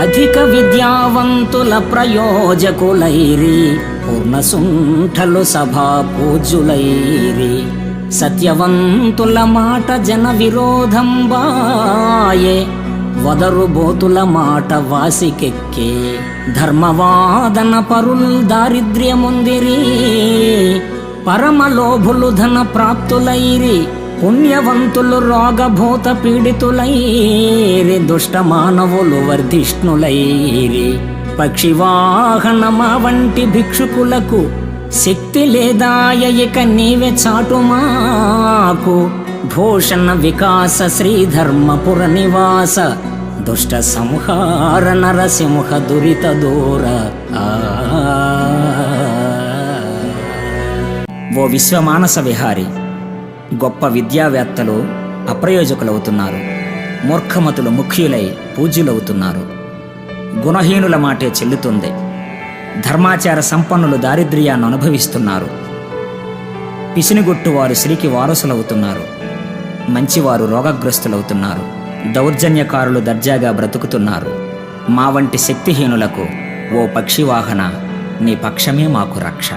అధిక విద్యావంతుల ప్రయోజకులైరి పూర్ణసుంఠలు సభా పూజులైరి. సత్యవంతుల మాట జన విరోధం బాయే వదరు బోతుల మాట వాసికెక్కే. ధర్మవాదన పరుల్ దారిద్ర్యముందిరి పరమలోభులు ధన ప్రాప్తులైరి. పుణ్యవంతులు రోగభూత పీడితులైరి దుష్ట మానవులు వర్ధిష్ణులైరి. పక్షివాహనమా వంటి భిక్షుకులకు శక్తి లేదాయ ఇక నీవే చాటు మాకు. భూషణ వికాస శ్రీధర్మపుర నివాస దుష్ట సంహార నరసింహ దురిత దూర. ఓ విశ్వమానస విహారీ గొప్ప విద్యావేత్తలు అప్రయోజకులవుతున్నారు. మూర్ఖమతులు ముఖ్యులై పూజ్యులవుతున్నారు. గుణహీనుల మాటే చెల్లుతుంది. ధర్మాచార సంపన్నులు దారిద్ర్యాన్ని అనుభవిస్తున్నారు. పిసినిగొట్టు వారు శ్రీకి వారసులవుతున్నారు. మంచివారు రోగగ్రస్తులవుతున్నారు. దౌర్జన్యకారులు దర్జాగా బ్రతుకుతున్నారు. మా వంటి శక్తిహీనులకు ఓ పక్షివాహన నీ పక్షమే మాకు రక్ష.